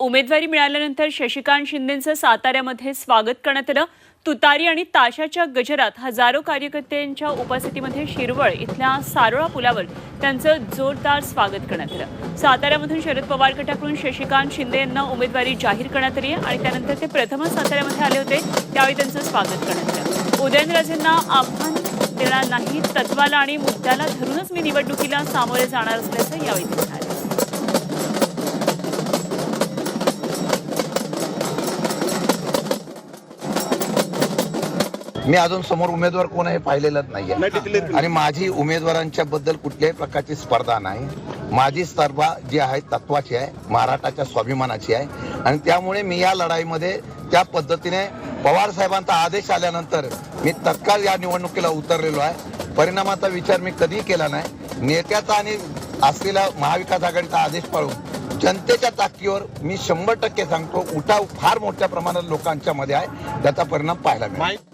उमेदवारी मिळाल्यानंतर शशिकांत शिंदेंचं साताऱ्यामध्ये स्वागत करण्यात आलं. तुतारी आणि ताशाच्या गजरात हजारो कार्यकर्त्यांच्या उपस्थितीमध्ये शिरवळ इथल्या सारोळा पुलावर त्यांचं जोरदार स्वागत करण्यात आलं. साताऱ्यामधून शरद पवार गटाकडून शशिकांत शिंदे यांना उमेदवारी जाहीर करण्यात आली आहे आणि त्यानंतर ते प्रथमच साताऱ्यामध्ये आले होते त्यावेळी त्यांचं स्वागत करण्यात आलं. उदयनराजेंना आव्हान देणार नाही तत्वाला आणि मुद्द्याला धरूनच मी निवडणुकीला सामोरे जाणार असल्याचं यावेळी ते म्हणाले. मी अजून समोर उमेदवार कोण आहे पाहिलेलंच नाही नाहीये. आणि माझी उमेदवारांच्या बद्दल कुठल्याही प्रकारची स्पर्धा नाही. माझी स्पर्धा जी आहे तत्वाची आहे महाराष्ट्राच्या स्वाभिमानाची आहे. आणि त्यामुळे मी या लढाईमध्ये त्या पद्धतीने पवार साहेबांचा आदेश आल्यानंतर मी तत्काळ या निवडणुकीला उतरलेलो आहे. परिणामाचा विचार मी कधी केला नाही. नेत्याचा आणि असलेला महाविकास आघाडीचा आदेश पाळून जनतेच्या ताकदीवर मी शंभर टक्के सांगतो उठाव फार मोठ्या प्रमाणात लोकांच्या मध्ये आहे. त्याचा परिणाम पाहायला मिळाला.